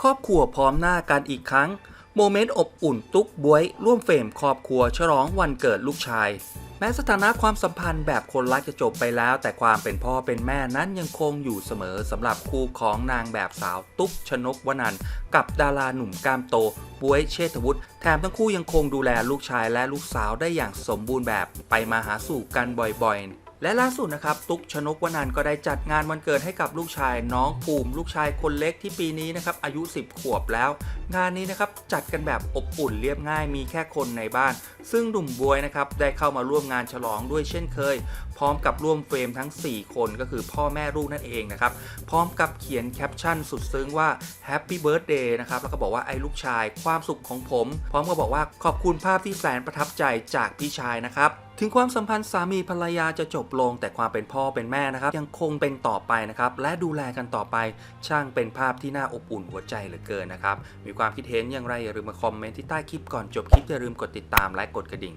ครอบครัวพร้อมหน้ากันอีกครั้ง โมเมนต์อบอุ่นตุ๊กบวย ร่วมเฟรมครอบครัวฉลองวันเกิดลูกชาย แม้สถานะความสัมพันธ์แบบคนรักจะจบไปแล้ว แต่ความเป็นพ่อเป็นแม่นั้นยังคงอยู่เสมอสำหรับคู่ของนางแบบสาวตุ๊กชนกวนันกับดาราหนุ่มกล้ามโตบวยเชษฐวุฒิแถมทั้งคู่ยังคงดูแลลูกชายและลูกสาวได้อย่างสมบูรณ์แบบไปมาหาสู่กันบ่อยๆ และล่าสุดนะครับตุ๊กชนกวนันก็ได้จัดงานวันเกิดให้กับลูกชายน้องภูมิลูกชายคนเล็กที่ปีนี้นะครับอายุ 10 ขวบแล้ว งานนี้นะครับจัดกันแบบอบอุ่นเรียบง่ายมีแค่คนในบ้าน ซึ่งหนุ่มบวยนะครับได้เข้ามาร่วมงานฉลองด้วยเช่นเคย พร้อมกับร่วมเฟรมทั้ง 4 คนก็คือพ่อแม่ลูกนั่นเองนะครับพร้อมกับเขียนแคปชั่นสุดซึ้งว่า Happy Birthday นะครับแล้วก็บอกว่าไอ้ลูกชายความสุขของผม พร้อมกับบอกว่าขอบคุณภาพที่แสนประทับใจจากพี่ชายนะครับ ถึงความสัมพันธ์สามีภรรยาจะจบลง แต่ความเป็นพ่อเป็นแม่นะครับ ยังคงเป็นต่อไปนะครับ และดูแลกันต่อไป ช่างเป็นภาพที่น่าอบอุ่นหัวใจเหลือเกินนะครับ มีความคิดเห็นอย่างไรอย่าลืมมาคอมเมนต์ที่ใต้คลิปก่อนจบคลิปอย่าลืมกดติดตามและกดกระดิ่ง